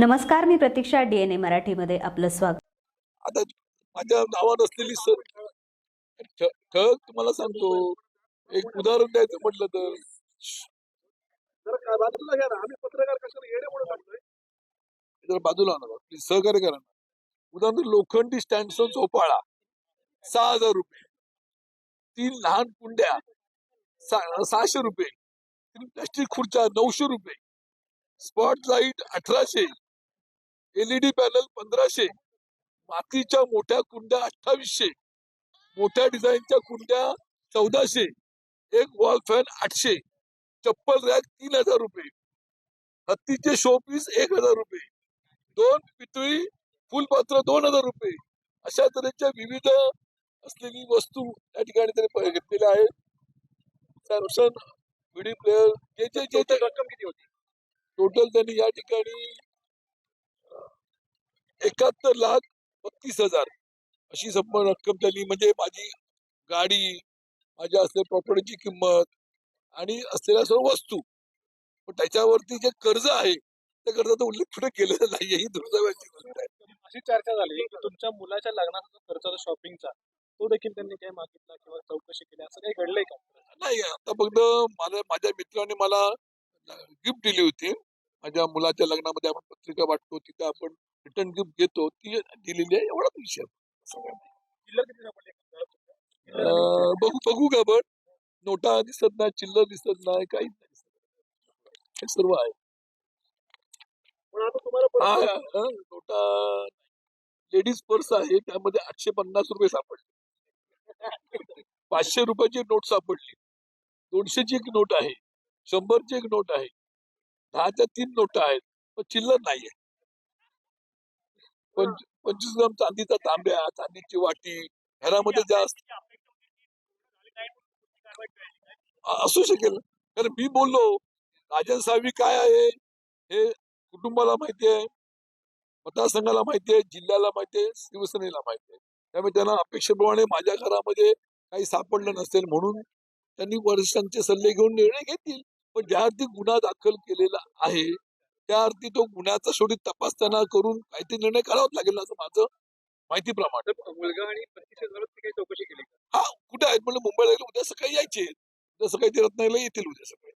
नमस्कार मी प्रतीक्षा डीएनए मराठीमध्ये आपलं स्वागत. आता माझ्या नावावर असलेली सर ठ- ठळक तुम्हाला सांगतो. एक उदाहरण द्यायचं म्हटलं तर बाजूला घ्या ना. आम्ही पत्रकार कशाला म्हणून लागतोय जर बाजूला आणा प्लीज सहकार्य करा ना उदाहरण लोखंडी स्टँडचा चोपाळा सहा हजार रुपये. तीन लहान कुंड्या. सा- सहाशे रुपये. तीन प्लास्टिक खुर्च्या नऊशे रुपये. स्पॉट लाइट अठराशे. एलईडी पॅनल पंधराशे मातीच्या मोठ्या कुंड्या अठ्ठावीसशे मोठ्या डिझाईनच्या कुंड्या चौदाशे एक वॉल फॅन आठशे चप्पल रॅक तीन हजार रुपये हत्तीचे शो पीस एक हजार रुपये दोन पितळी फुलपात्र दोन हजार रुपये अशा तऱ्हेच्या विविध असलेली वस्तू या ठिकाणी प- घेतलेल्या आहेत. सॅमसंग व्हिडिओ प्लेअर जे जे जे रक्कम किती होती? टोटल त्यांनी या ठिकाणी एकाहत्तर लाख बत्तीस हजार. अशी संपूर्ण रक्कम त्यांनी म्हणजे माझी गाडी माझ्या असलेल्या प्रॉपर्टीची किंमत आणि असलेल्या सर्व वस्तू. पण त्याच्यावरती जे कर्ज आहे त्या कर्जाचा उल्लेख कुठे केलेला नाहीये ही दुर्दैवाची गोष्ट आहे. अशी चर्चा झाली की तुमच्या मुलाच्या लग्नाचा खर्च होता शॉपिंगचा तो देखील त्यांनी काही मागितला किंवा चौकशी केली असं काही घडलंय का? नाही आता फक्त मला माझ्या मित्राने मला गिफ्ट दिली होती. माझ्या मुलाच्या लग्नामध्ये आपण पत्रिका वाटतो तिथे आपण रिटर्न गिफ्ट घेतो. ती दिलेली आहे एवढाच विषय बघू बघू का पण नोटा दिसत नाही चिल्लर दिसत नाही काहीच नाही दिसत. हे सर्व आहे. नोटा लेडीज पर्स आहे त्यामध्ये आठशे पन्नास रुपये सापडले. पाचशे रुपयाची नोट सापडली. दोनशेची एक नोट आहे. शंभरची एक नोट आहे. दहाच्या तीन नोटा आहेत पण चिल्लर नाहीये. पंच पंचवीस ग्राम चांदीचा तांब्या चांदीची वाटी घरामध्ये जास्त असू शकेल. कारण मी बोललो राजन साहेबी काय आहे? हे कुटुंबाला माहिती आहे मतदारसंघाला माहिती आहे जिल्ह्याला माहिती आहे शिवसेनेला माहिती आहे. त्यामुळे त्यांना अपेक्षेप्रमाणे माझ्या घरामध्ये काही सापडलं नसेल म्हणून त्यांनी वरिष्ठांचे सल्ले घेऊन निर्णय घेतील. पण ज्या अर्थी गुन्हा दाखल केलेला आहे त्या अर्थी तो गुन्ह्याचा शेवटी तपास त्यांना करून काहीतरी निर्णय करावाच लागेल असं माझं माहितीप्रमाणे. मुलगा आणि चौकशी केली का? हा कुठे आहेत? म्हणजे मुंबईला उद्या सकाळी यायचे उद्या सकाळी ते रत्नागिरीला येतील उद्या सकाळी.